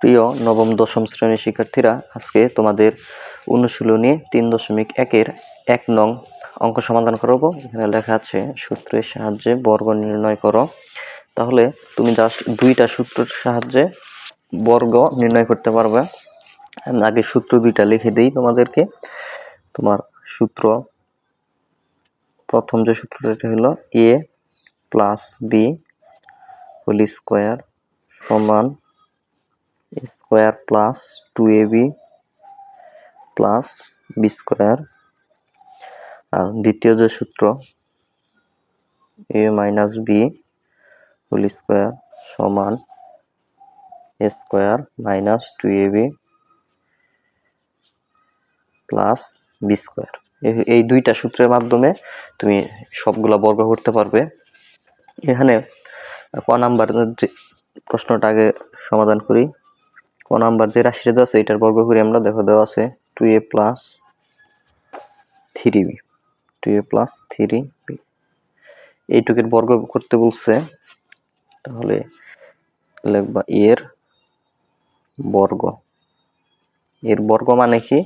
প্রিয় নবম, দশম শ্রেণির শিক্ষার্থীরা, আজকে তোমাদের অনুশীলনী তিন দশমিক একের এক নং অঙ্ক সমাধান করব। এখানে লেখা আছে, সূত্রের সাহায্যে বর্গ নির্ণয় করো। তাহলে তুমি জাস্ট দুইটা সূত্রের সাহায্যে বর্গ নির্ণয় করতে পারবে। আমি আগে সূত্র দুইটা লিখে দিই তোমাদেরকে। তোমার সূত্র, প্রথম যে সূত্রটা হলো A plus B whole square সমান square plus two A B plus B square. আর দ্বিতীয় যে সূত্র, A minus B whole square সমান square minus two A B plus B square. এই দুইটা সূত্রের মাধ্যমে তুমি সবগুলা বর্গ করতে পারবে। এখানে ক নাম্বার যে প্রশ্নটা আগে সমাধান করি। ক নাম্বার যে রাশিটা দেওয়া আছে, এটার বর্গ করি আমরা, দেখো দেওয়া আছে two A plus three B two A plus three B এইটুকের বর্গ করতে বলছে, তাহলে লিখবা এর বর্গ। এর বর্গ মানে কি?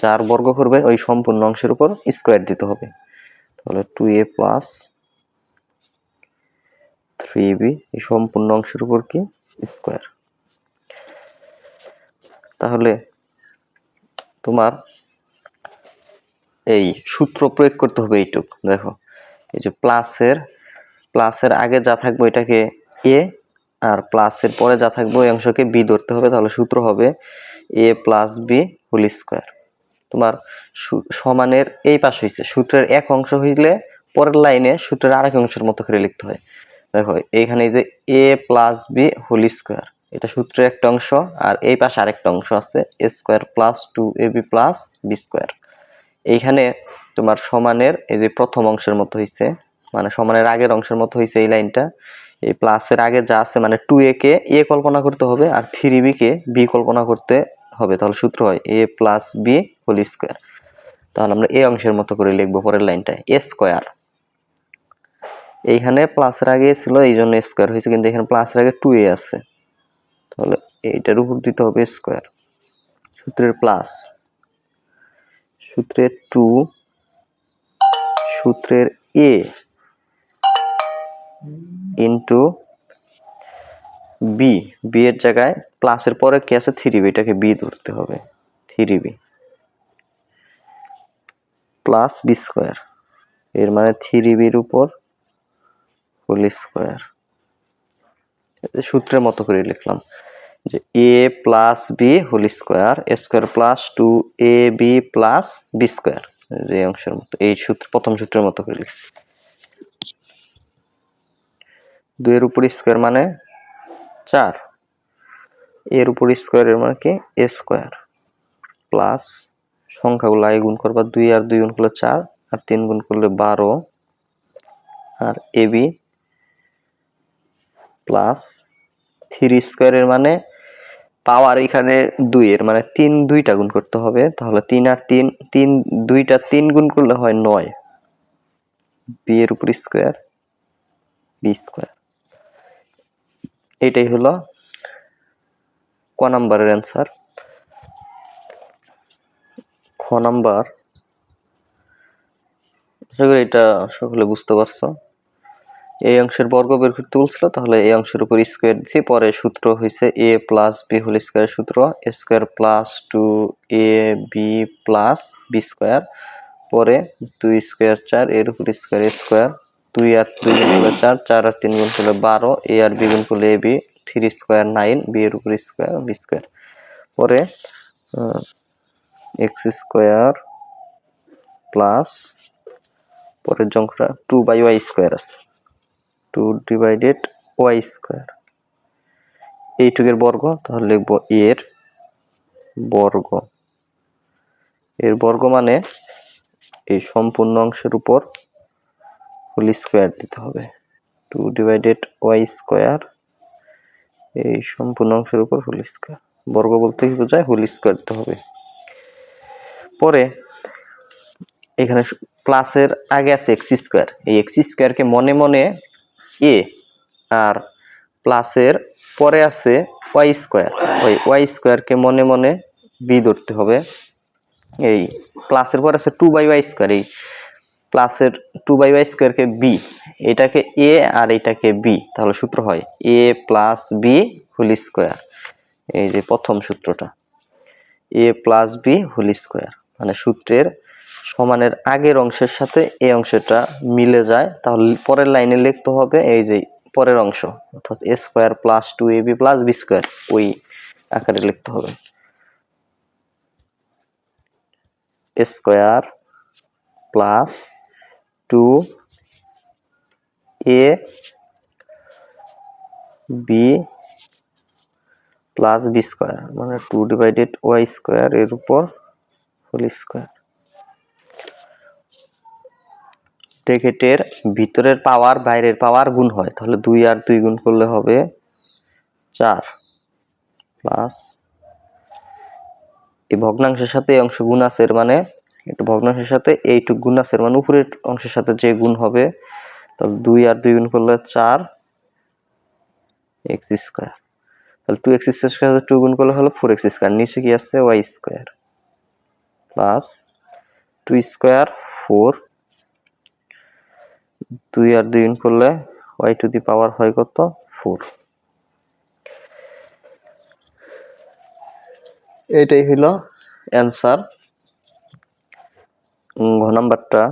যার বর্গ করবে, ওই সম্পূর্ণ অংশের উপর স্কোয়ার দিতে হবে। তাহলে two A plus three B এই সম্পূর্ণ অংশের উপর কি? স্কোয়ার তাহলে তোমার এই সূত্র প্রয়োগ করতে হবে এইটুক, দেখো। এই যে প্লাসের প্লাসের আগে যা থাকবে এটাকে এ আর প্লাসের পরে যা থাকবে ওই অংশকে বি ধরতে হবে, তাহলে সূত্র হবে A plus B whole square তোমার সমানের এই পাশ হয়েছে সূত্রের এক অংশ হইলে পরের লাইনে সূত্রের আরেক অংশের মতো করে লিখতে হয়। দেখো, এইখানে এই যে A plus B whole square এটা সূত্রের একটা অংশ, আর এই পাশে আরেকটা অংশ আছে A square plus two A B plus B square এইখানে তোমার সমানের এই যে প্রথম অংশের মতো হয়েছে মানে সমানের আগের অংশের মতো হয়েছে এই লাইনটা। এই প্লাসের আগে যা আছে মানে টু এ কে এ কল্পনা করতে হবে, আর থ্রি বি কে বি কল্পনা করতে হবে। তাহলে সূত্র হয় A plus B whole square তাহলে আমরা এ অংশের মতো করে লিখব পরের লাইনটায় এ স্কোয়ার এইখানে প্লাসের আগে ছিল এই জন্য স্কোয়ার হয়েছে কিন্তু এখানে প্লাসের আগে টু এ আছে। তাহলে এইটার উপর দিতে হবে স্কোয়ার সূত্রের প্লাস সূত্রের টু সূত্রের এ ইন্টু বি বি এর জায়গায় প্লাসের পরে কি আছে? থ্রি বি এটাকে বি ধরতে হবে। Three B plus B square এর মানে থ্রি বির উপর হোল স্কোয়ার সূত্রের মতো করে লিখলাম। যে A plus B whole square A square plus two A B plus B square যে অংশের মতো, এই সূত্র, প্রথম সূত্রের মতো করে লিখছি। দুইয়ের উপর স্কোয়ার মানে চার, এর উপর স্কোয়ারের মানে কি? এ স্কোয়ার প্লাস সংখ্যাগুলো আগে গুণ করবা, দুই আর দুই গুণ করলে চার, আর তিন গুণ করলে বারো, আর এ বি প্লাস থ্রি স্কোয়ারের মানে পাওয়ার এখানে দুইয়ের মানে তিন দুইটা গুণ করতে হবে। তাহলে তিন আর তিন তিন দুইটা তিন গুণ করলে হয় নয়। বি এর উপর স্কোয়ার, বি স্কোয়ার। এটাই হলো ক নাম্বারের অ্যান্সার। খ নাম্বার এটা সকলে বুঝতে পারছ। এই অংশের বর্গ বের করতে বলছিল, তাহলে এই অংশের উপর স্কোয়ার দিচ্ছি পরে সূত্র হয়েছে A plus B whole square সূত্র square plus two A B plus B square পরে দুই স্কোয়ার চার, এর উপর স্কোয়ার স্কোয়ার দুই আর দুই গুণ করলে চার চার আর তিন গুণ করলে বারো এ আর বি গুণ করলে A B three square nine B এর উপর স্কোয়ার বি স্কোয়ার পরে এক্স স্কোয়ার প্লাস পরের সংখ্যাটা টু বাই ওয়াই স্কোয়ার আছে। Two divided Y square. এইটুকের বর্গ, তাহলে লিখব এর বর্গ। এর বর্গ মানে এই সম্পূর্ণ অংশের উপর হোল স্কোয়ার দিতে হবে। টু ডিভাইডেড ওয়াই স্কোয়ার, এই সম্পূর্ণ অংশের উপর হোল স্কোয়ার। বর্গ বলতে কি বোঝায়? হোল স্কোয়ার দিতে হবে। পরে এখানে প্লাসের আগে আছে এক্স স্কোয়ার। এই এক্স স্কোয়ারকে মনে মনে এ আর প্লাসের পরে আছে ওয়াই স্কোয়ার ওই ওয়াই স্কোয়ারকে মনে মনে বি ধরতে হবে। এই প্লাসের পরে আছে টু বাই ওয়াই স্কোয়ার এই প্লাসের টু বাই ওয়াই স্কোয়ারকে বি এটাকে এ আর এটাকে বি তাহলে সূত্র হয় A plus B whole square এই যে প্রথম সূত্রটা A plus B whole square মানে সূত্রের সমানের আগের অংশের সাথে এই অংশটা মিলে যায়। তাহলে পরের লাইনে লিখতে হবে এই যে পরের অংশ, অর্থাৎ A square plus two A B plus B square ওই আকারে লিখতে হবে। Square plus two A B plus B square মানে টু ডিভাইডেড ওয়াই স্কোয়ার এর উপর হোল স্কোয়ার ব্র্যাকেটের ভিতরের পাওয়ার বাইরের পাওয়ার গুণ হয়। তাহলে দুই আর দুই গুণ করলে হবে চার প্লাস এই ভগ্নাংশের সাথে এই অংশ গুণ আছে, এর মানে এটা ভগ্নাংশের সাথে এইটুক গুণ আছে, এর মানে উপরের অংশের সাথে যে গুণ হবে, তাহলে দুই আর দুই গুণ করলে চার এক্স স্কোয়ার তাহলে টু এক্স স্কোয়ার টু গুণ করলে হলো ফোর এক্স স্কোয়ার নিচে কি আছে Y square plus two square four দুই আর দুই গুণ করলে ওয়াই টু দি পাওয়ার হয় কত? ফোর এটাই হলো অ্যান্সার ঘ নাম্বারটা।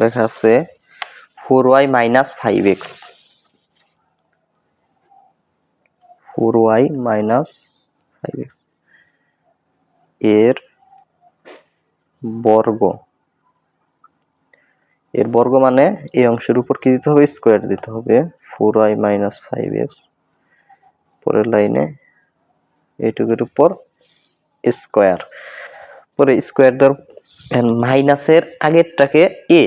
লেখা আছে four Y minus five X four Y minus five এক্সের বর্গ। এর বর্গ মানে এই অংশের উপর কি দিতে হবে? স্কোয়ার দিতে হবে। Four Y minus five X পরের লাইনে এইটুকুর উপর স্কোয়ার। পরে স্কোয়ার ধর মাইনাসের আগেরটাকে এ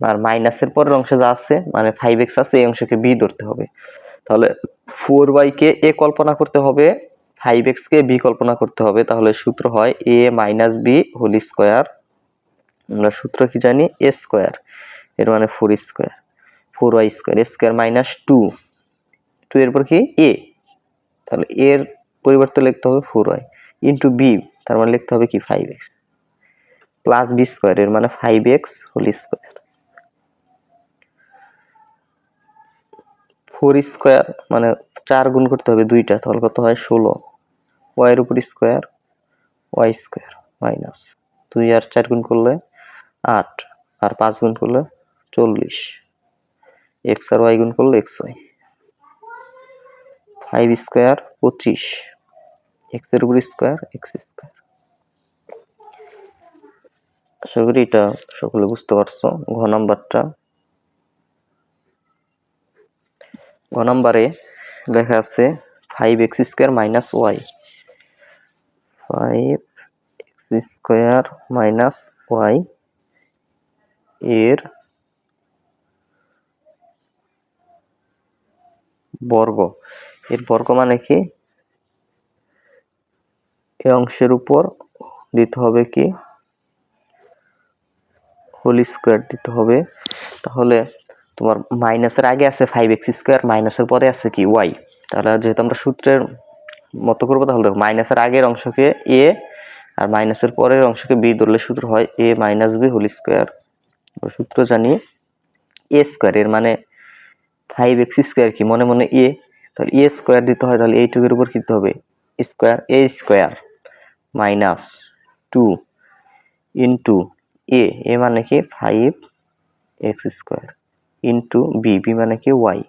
আর মাইনাসের পরের অংশে যা আছে মানে ফাইভ এক্স আছে, এই অংশকে বি ধরতে হবে। তাহলে ফোর ওয়াইকে এ কল্পনা করতে হবে ফাইভ এক্সকে বি কল্পনা করতে হবে। তাহলে সূত্র হয় A minus B whole square আমরা সূত্র কি জানি? এ স্কোয়ার এর মানে four square four Y square square minus two two এর পর কি? এ তাহলে এর পরিবর্তে লিখতে হবে ফোর ওয়াই ইন্টু বি তার মানে লিখতে হবে কি? Five X plus B square এর মানে five X whole square four square মানে চার গুণ করতে হবে দুইটা, তাহলে কত হয়? ষোলো। ওয়াইয়ের উপর স্কোয়ার ওয়াই স্কোয়ার মাইনাস দুই আর চার গুণ করলে আট। আর পাঁচ গুণ করলে চল্লিশ। এক্স আর ওয়াই গুণ করলে এক্স ওয়াই ফাইভ স্কোয়ার পঁচিশ। এক্সের উপর স্কোয়ার এক্স স্কোয়ার আশা করি এটা সকলে বুঝতে পারছ। ঘ নাম্বারটা। ঘ নাম্বারে লেখা আছে five X square minus Y five X square minus Y এর বর্গ। এর বর্গ মানে কি? এই অংশের উপর দিতে হবে কি? হোল স্কোয়ার দিতে হবে। তাহলে তোমার মাইনাসের আগে আছে ফাইভ এক্স স্কোয়ার মাইনাসের পরে আছে কি? ওয়াই তাহলে যেহেতু আমরা সূত্রের মতো করব, তাহলে দেখো মাইনাসের আগের অংশকে এ আর মাইনাসের পরের অংশকে বি ধরলে সূত্র হয় A minus B whole square সূত্র জানি এ স্কোয়ার এর মানে ফাইভ এক্স স্কোয়ার কি? মনে মনে এ তাহলে এ স্কোয়ার দিতে হয়, তাহলে এইটুকুর উপর কি হবে square A square minus two into A A মানে কি? Five X square into B B মানে কি? ওয়াই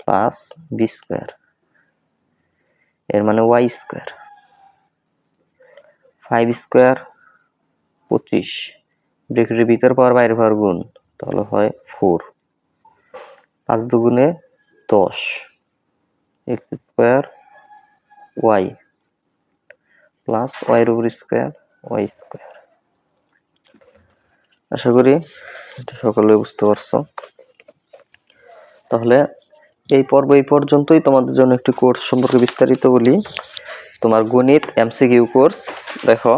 প্লাস বি স্কোয়ার এর মানে ওয়াই স্কোয়ার ফাইভ স্কোয়ার পঁচিশ ব্রেকেটের ভিতর পাওয়ার বাইরে পাওয়ার গুণ, তাহলে হয় ফোর পাঁচ দুগুণে দশ, এক্স স্কোয়ার ওয়াই, প্লাস ওয়াইয়ের উপর স্কোয়ার ওয়াই স্কোয়ার। আশা করি এটা সকলে বুঝতে পারছ। তাহলে এই পর্ব এই পর্যন্তই। তোমাদের জন্য একটি কোর্স সম্পর্কে বিস্তারিত বলি। তোমার গণিত এমসিকিউ কোর্স দেখো।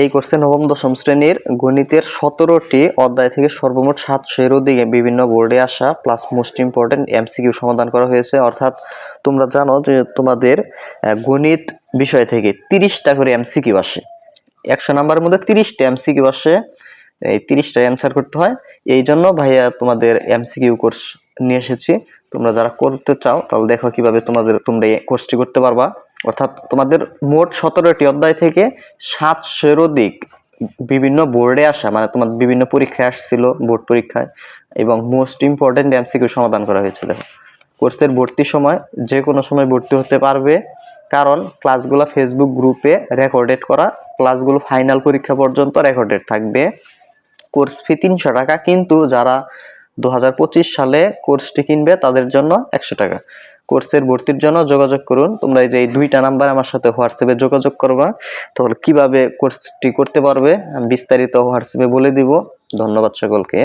এই কোর্সে নবম, দশম শ্রেণির গণিতের সতেরোটি অধ্যায় থেকে সর্বমোট সাতশোর অধিকে বিভিন্ন বোর্ডে আসা প্লাস মোস্ট ইম্পর্টেন্ট এমসিকিউ সমাধান করা হয়েছে। অর্থাৎ তোমরা জানো যে তোমাদের গণিত বিষয় থেকে তিরিশটা করে এমসিকিউ আসে। একশো নাম্বারের মধ্যে তিরিশটা এমসিকিউ আসে। এই তিরিশটা অ্যান্সার করতে হয়। এই জন্য ভাইয়া তোমাদের এমসিকিউ কোর্স নিয়ে এসেছি। তোমরা যারা করতে চাও তাহলে দেখো কীভাবে তোমাদের, তোমরা এই কোর্সটি করতে পারবা। অর্থাৎ তোমাদের মোট সতেরোটি অধ্যায় থেকে সাতশোর অধিক বিভিন্ন বোর্ডে আসা মানে তোমার বিভিন্ন পরীক্ষায় আসছিল, বোর্ড পরীক্ষায়, এবং মোস্ট ইম্পর্টেন্ট এমসিকিউ সমাধান করা হয়েছে কোর্সের ভর্তির সময় যে কোনো সময় ভর্তি হতে পারবে, কারণ ক্লাসগুলো ফেসবুক গ্রুপে রেকর্ডেড করা ক্লাসগুলো ফাইনাল পরীক্ষা পর্যন্ত রেকর্ডেড থাকবে। কোর্স ফি তিনশো টাকা, কিন্তু যারা দু হাজার পঁচিশ সালে কোর্সটি কিনবে, তাদের জন্য একশো টাকা। কোর্সের ভর্তির জন্য যোগাযোগ করুন। তোমরা এই যে এই দুইটা নাম্বার আমার সাথে হোয়াটসঅ্যাপে যোগাযোগ করবা। তাহলে কীভাবে কোর্সটি করতে পারবে বিস্তারিত হোয়াটসঅ্যাপে বলে দিব। ধন্যবাদ সকলকে।